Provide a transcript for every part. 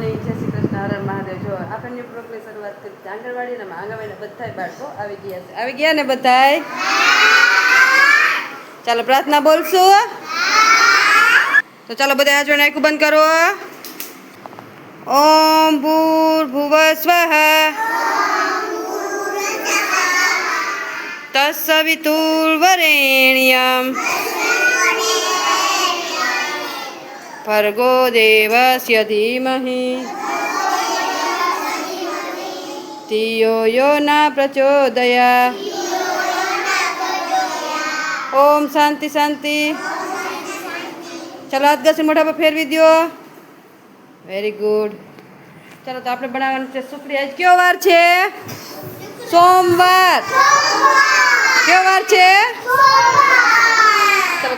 Morning જય શ્રી કૃષ્ણ, હર હર મહાદેવ. જો આપણે ન્યુ બ્લોગની શરૂઆત કરી છે આંગણવાડી અને આંગણવાડીના બધા બાળકો આવી ગયા છે. આવી ગયા ને બધાય? ચાલો, પ્રાર્થના બોલશું. તો ચાલો બધા હાજર નાખ્યું બંધ કરો. ઓમ ભૂર ભુવ સ્વઃ. તત્સવિતુર્વરેણ્યમ ભર્ગો દેવસ્ય ધીમહિ. ધિયો યો ના પ્રચોદયા. ઓમ શાંતિ શાંતિ. ચાલો હાથ મોઢા પર ફેરવી દો વેરી ગુડ ચાલો તો આપણે બનાવવાનું છે સુખડી. આજ કયો વાર છે? સોમવાર. કયો વાર છે?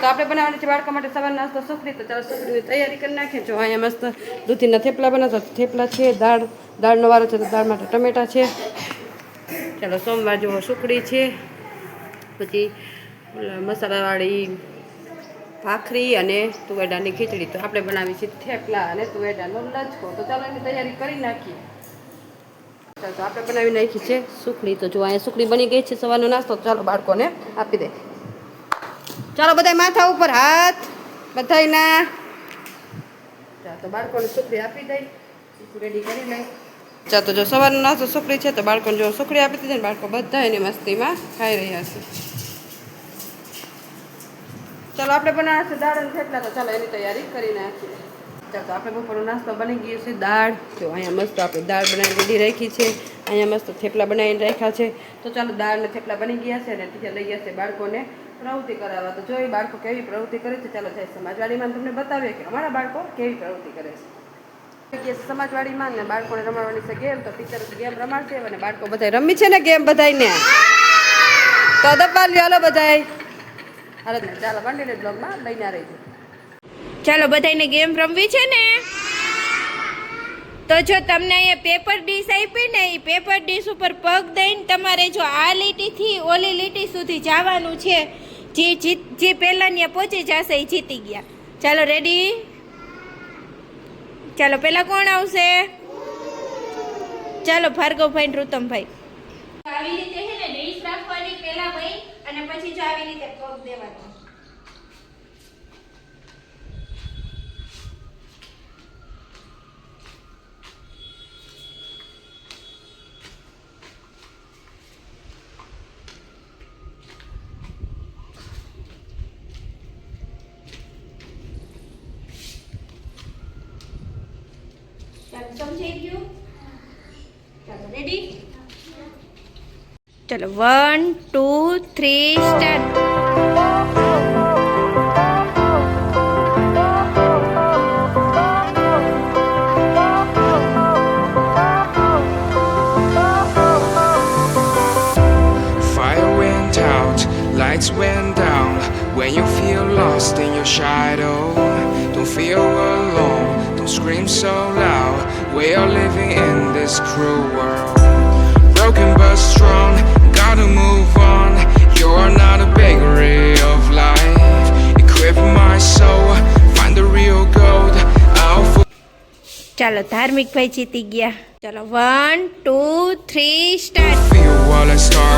તો આપણે બનાવવાની છે બાળકો માટે સવાર નાસ્તો સુખડી તો ચાલો સુખડીની તૈયારી કરી નાખીએ. જો અહીંયા મસ્ત દૂધીના થેપલા બનાવતા થેપલા છે, દાળ, દાળનો વારો છે તો દાળ માટે ટમેટા છે. ચાલો સોમવાર જુઓ સુખડી છે. પછી મસાલાવાળી ભાખરી અને તુવેડાની ખીચડી. તો આપણે બનાવી છે થેપલા અને તુવેડાનો લચકો. તો ચાલો એની તૈયારી કરી નાખીએ. ચાલો આપણે બનાવી નાખી છે સુખડી. તો જો અહીંયા સુખડી બની ગઈ છે સવારનો નાસ્તો. ચાલો બાળકોને આપી દે. ચાલો બધા માથા ઉપર હાથ. બધાયના. ચાલો તો બાળકોને સુખડી આપી દઈ. રેડી કરી લઈ. ચાલો તો જો સવારનો નાસ્તો સુખડી છે તો બાળકોને જો સુખડી આપી દીધી ને બાળકો બધા એની મસ્તીમાં ખાઈ રહ્યા છે. ચાલો આપણે બનાવવા છે દાળ અને થેપલા તો ચાલો એની તૈયારી કરી નાખીએ. ચાલો તો આપણે બપોરનો નાસ્તો બની ગયો છે દાળ. જો અહીંયા મસ્ત આપણે દાળ બનાવી રેડી રાખી છે અહીંયા મસ્ત થેપલા બનાવીને રાખ્યા છે. તો ચાલો દાળ અને થેપલા બની ગયા છે અને ટીચર લઈ ગયા છે બાળકોને. પ્રવૃત્તિ કરાવવા. તો જોઈ બાળકો કેવી પ્રવૃત્તિ કરે છે, ચાલો જાય સમાજવાડીમાં તમને બતાવીએ કે અમારા બાળકો કેવી પ્રવૃત્તિ કરે છે. કે સમાજવાડીમાં ને બાળકોને રમાડવાની છે ગેમ, તો ટીચર ગેમ રમાડશે અને બાળકો બધા રમી છે ને ગેમ બધાને તો હાલો બધાય. હાલો ચાલો કન્ટિન્યુ બ્લોગમાં લઈને રહીશું ચાલો બધાને ગેમ રમવી છે ને? તો જો તમને અહીંયા પેપર ડીશ આપી ને એ પેપર ડીશ ઉપર પગ દઈને તમારે જો આ લીટીથી ઓલી લીટી સુધી જવાનું છે. જે જીત જે પહેલાં ત્યાં પહોંચી જશે એ જીતી ગયા. ચાલો રેડી ચાલો, પહેલાં કોણ આવશે? ચાલો, ભાર્ગવભાઈ રૂતમભાઈ આવી રીતે છે ને ડીશ રાખવાની પહેલા ભાઈ અને પછી જો આવી રીતે પગ દેવાનો. સમજાઈ ગયું ચાલો રેડી ચાલો one two three start Fire went out, lights went down. When you feel lost in your shadow, don't feel alone, don't scream so loud. We are living in this cruel world. Broken but strong, gotta move on. You are not a bakery of life. Equip my soul, find the real gold. I'll fu- ચાલો ધાર્મિક ભાઈ જીતી ગયા ચાલો one two three start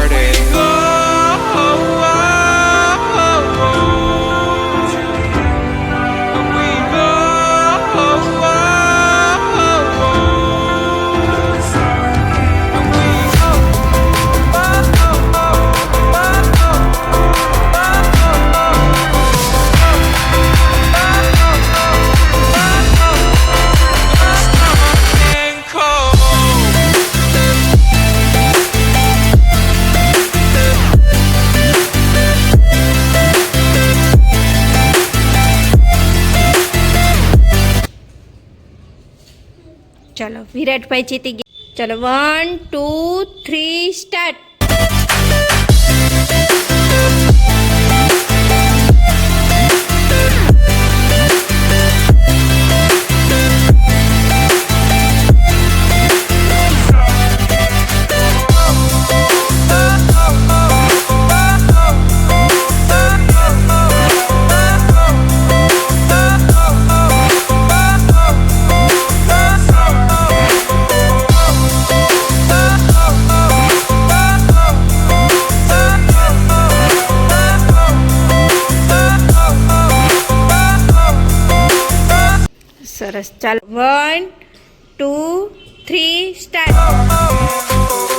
ચાલો વિરાટભાઈ જીતી ગયા. ચલો વન ટુ થ્રી સ્ટાર્ટ ચાલો. વન ટુ થ્રી સ્ટાર્ટ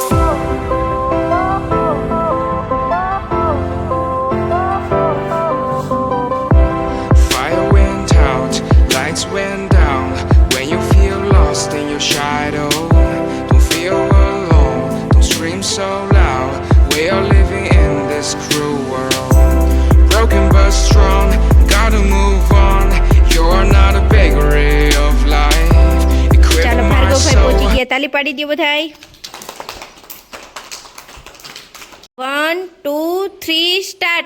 તાલી પાડી દો બધાય. વન ટુ થ્રી સ્ટાર્ટ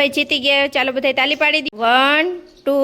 ખુશાલભાઈ જીતી ગયા. ચાલો બધા તાલી પાડી દી. વન ટુ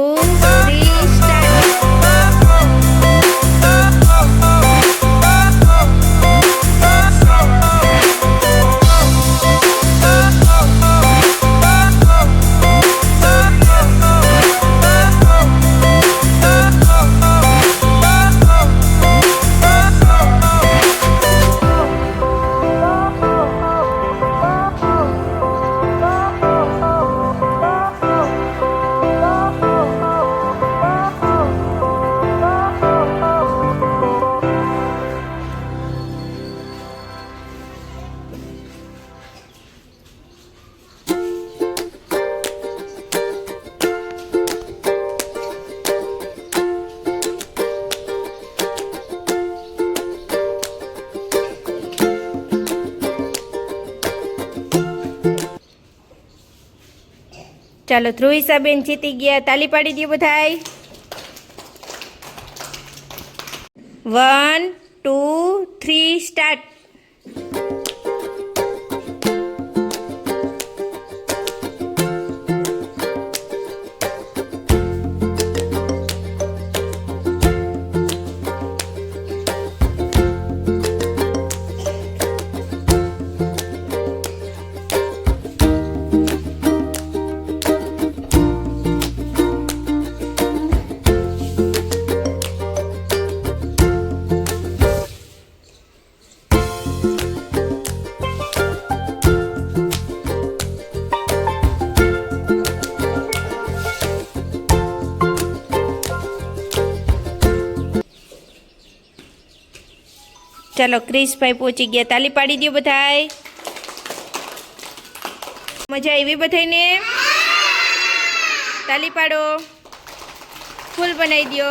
ચાલો ધ્રુવિસાબેન જીતી ગયા. તાલી પાડી દો બધાય. One two three start. ચાલો ક્રિશભાઈ પહોંચી ગયા. તાલી પાડી દો બધાય. મજા આવી બધાને તાલી પાડો. ફૂલ બનાવી દો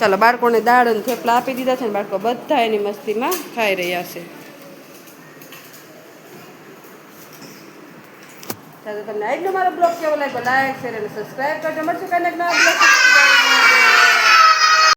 ચાલો, બાળકોને દાળ અને થેપલા આપી દીધા છે ને બાળકો બધા એની મસ્તીમાં ખાઈ રહ્યા છે. ચાલો, તમને આજનો મારો બ્લોગ કેવો લાગ્યો? લાઈક શેર અને સબસ્ક્રાઈબ કરજો. મળશે કાંઈક નવા બ્લોગ